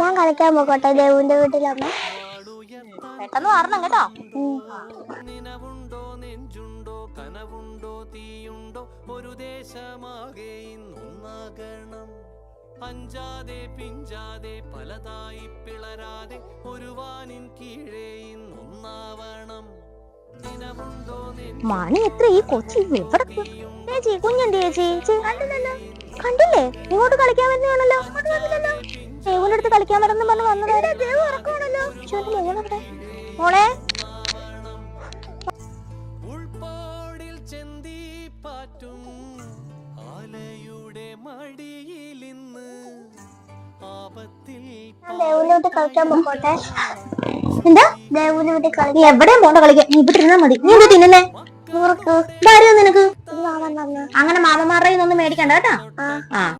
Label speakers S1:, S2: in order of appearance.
S1: ഞാൻ കളിക്കാൻ പോകട്ടെ ദേവുന്റെ വീട്ടിലമ്മ.
S2: പെട്ടെന്ന് വരണം കേട്ടോ.
S3: നിനവുണ്ടോ നെഞ്ചുണ്ടോ കനവുണ്ടോ തീയുണ്ടോ? ഒരു ദേശമാകെ ഇന്നൊന്നാകണം. അഞ്ചാതെ പിഞ്ചാതെ പലതായി പിളരാതെ ഒരു വാനിൻ കീഴേ ഇന്നൊന്നാവണം. നിനവുണ്ടോ നെഞ്ചുണ്ടോ
S2: മണി എത്ര ഈ കൊച്ചി എവിടെ ചേച്ചി കുഞ്ഞുണ്ട് ചേച്ചി? കണ്ടില്ലല്ലോ. കണ്ടില്ലേ? ഇങ്ങോട്ട് കളിക്കാൻ വരുന്നതാണല്ലോ. അടുത്ത് കളിക്കാൻ വരെന്ന് പറഞ്ഞു വന്നത്. മോളെ.
S1: കളിക്കാൻ
S2: എന്താ?
S1: കളിക്കാൻ?
S2: എവിടെ പോണ്ട കളിക്കാൻ? നീ ഇവിടെ ഇരുന്നാ മതി. നീ എന്താ തിന്നല്ലേ നിനക്ക്? അങ്ങനെ മാമന്മാരുടെ ഒന്നും മേടിക്കണ്ട കേട്ടോ. ആ.